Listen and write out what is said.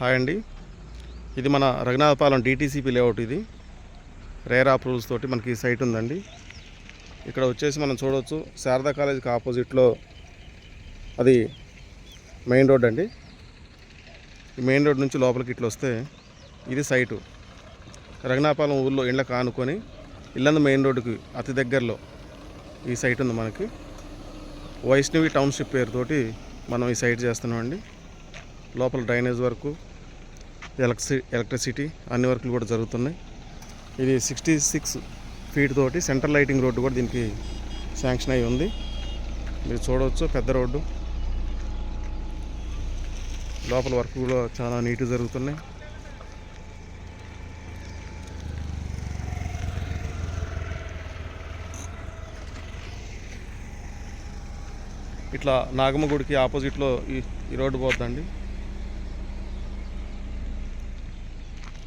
Hi అండి. ఇది మన రఘునాథపాలెం డిటీసీపీ లేఅవుట్ ఇది. రేర్ అప్రూవల్స్ తోటి మనకి ఈ సైట్ ఉందండి. ఇక్కడ వచ్చేసి మనం చూడవచ్చు శారదా కాలేజీకి ఆపోజిట్లో అది మెయిన్ రోడ్ అండి. ఈ మెయిన్ రోడ్ నుంచి లోపలికి ఇట్లా వస్తే ఇది సైటు. రఘునాపాలెం ఊళ్ళో ఇండ్లకు ఆనుకొని ఇల్లందు మెయిన్ రోడ్డుకి అతి దగ్గరలో ఈ సైట్ ఉంది మనకి. వైష్ణవి టౌన్షిప్ పేరుతోటి మనం ఈ సైట్ చేస్తున్నామండి. లోపల డ్రైనేజ్ వరకు ఎలక్ట్రి ఎలక్ట్రిసిటీ అన్ని వర్కులు కూడా జరుగుతున్నాయి. ఇది సిక్స్టీ సిక్స్ ఫీట్ తోటి సెంట్రల్ లైటింగ్ రోడ్డు కూడా దీనికి శాంక్షన్ అయి ఉంది. మీరు చూడవచ్చు పెద్ద రోడ్డు. లోపల వర్క్ కూడా చాలా నీట్గా జరుగుతున్నాయి. ఇట్లా నాగమ్మ గుడికి ఆపోజిట్లో ఈ ఈ రోడ్డు పోతుందండి